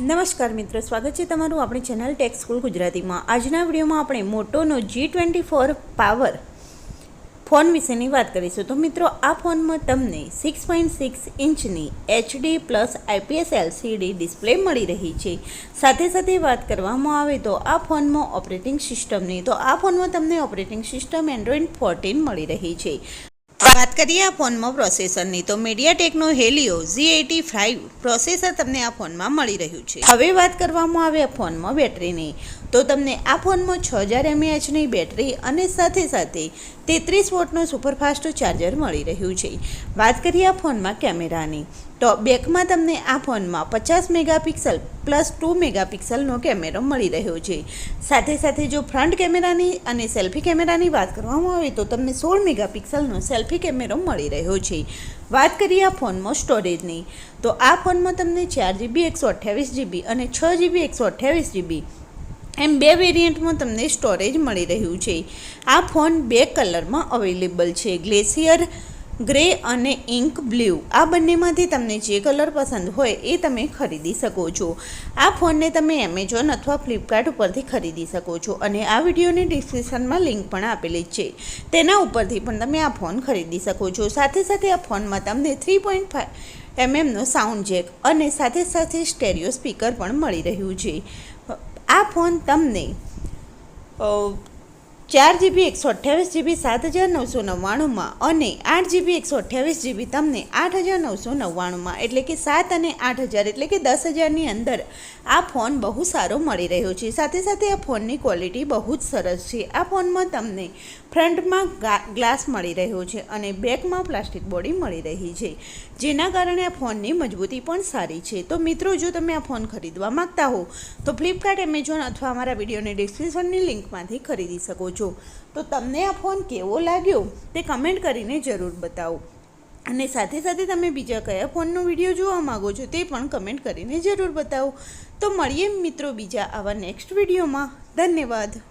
નમસ્કાર મિત્રો, સ્વાગત છે તમારું આપણી ચેનલ ટેક સ્કૂલ ગુજરાતીમાં. આજના વિડીયોમાં આપણે મોટોનો G twenty four power phone વિશેની વાત કરીશું. તો મિત્રો, આ ફોનમાં તમને six point six ઇંચની HD plus IPS LCD display મળી રહી છે. સાથે સાથે વાત કરવામાં આવે તો આ ફોનમાં ઓપરેટિંગ સિસ્ટમની તો આ ફોનમાં તમને ઓપરેટિંગ સિસ્ટમ એન્ડ્રોઈડ ફોર્ટીન મળી રહી છે. કરીએ આ ફોનમાં પ્રોસેસરની તો મીડિયાટેકનો Helio G eighty five processor તમને આ ફોનમાં મળી રહ્યું છે. હવે વાત કરવામાં આવે આ ફોનમાં બેટરીની, તો તમને આ ફોનમાં છ હજાર એમએએચની બેટરી અને સાથે સાથે તેત્રીસ વોટનું સુપરફાસ્ટ ચાર્જર મળી રહ્યું છે. વાત કરીએ આ ફોનમાં કેમેરાની તો બેકમાં તમને આ ફોનમાં પચાસ મેગાપિક્સલ પ્લસ ટુ મેગાપિક્સલનો કેમેરો મળી રહ્યો છે. સાથે સાથે જો ફ્રન્ટ કેમેરાની અને સેલ્ફી કેમેરાની વાત કરવામાં આવે તો તમને સોળ મેગાપિક્સલનો સેલ્ફી કેમેરો મળી રહ્યો છે. વાત કરીએ આ ફોનમાં સ્ટોરેજની, તો આ ફોનમાં તમને ચાર જીબી, એકસો અઠ્યાવીસ જીબી અને છ જીબી, એકસો અઠ્યાવીસ જીબી એમ બે વેરિયન્ટમાં તમને સ્ટોરેજ મળી રહ્યું છે. આ ફોન બે કલરમાં અવેલેબલ છે. ગ્લેશિયર ગ્રે અને ઇંક બ્લુ. આ બંનેમાંથી તમને જે કલર પસંદ હોય એ તમે ખરીદી શકો છો. આ ફોનને તમે એમેઝોન અથવા ફ્લિપકાર્ટ ઉપરથી ખરીદી શકો છો અને આ વિડીયોની ડિસ્ક્રિપ્શનમાં લિંક પણ આપેલી છે. તેના ઉપરથી પણ તમે આ ફોન ખરીદી શકો છો. સાથે સાથે આ ફોનમાં તમને થ્રી પોઈન્ટ ફાઇવ એમએમનો સાઉન્ડ જેક અને સાથે સાથે સ્ટેરિયો સ્પીકર પણ મળી રહ્યું છે. આ ફોન તમને ચાર જીબી એકસો અઠ્યાવીસ જીબી સાત હજાર નવસો નવ્વાણુંમાં અને આઠ જીબી એકસો અઠ્યાવીસ જીબી તમને આઠ હજાર નવસો નવ્વાણુંમાં એટલે કે સાત અને આઠ હજાર એટલે કે દસ હજારની અંદર આ ફોન બહુ સારો મળી રહ્યો છે. સાથે સાથે આ ફોનની ક્વોલિટી બહુ જ સરસ છે. આ ફોનમાં તમને ફ્રન્ટમાં ગ્લાસ મળી રહ્યો છે અને બેકમાં પ્લાસ્ટિક બોડી મળી રહી છે. જેના કારણે આ ફોનની મજબૂતી પણ સારી છે. તો મિત્રો, જો તમે આ ફોન ખરીદવા માંગતા હો, તો ફ્લિપકાર્ટ એમેઝોન અથવા અમારા વિડીયોની ડિસ્ક્રિપ્શનની લિંકમાંથી ખરીદી શકો છો. તો તમને આ ફોન કેવો લાગ્યો તે કમેન્ટ કરીને જરૂર બતાવો. અને સાથે સાથે તમે બીજા કયા ફોનનો વીડિયો જોવા માગો છો તે પણ કમેન્ટ કરીને જરૂર બતાવો. તો મળીએ મિત્રો બીજા આવા નેક્સ્ટ વિડીયોમાં. ધન્યવાદ.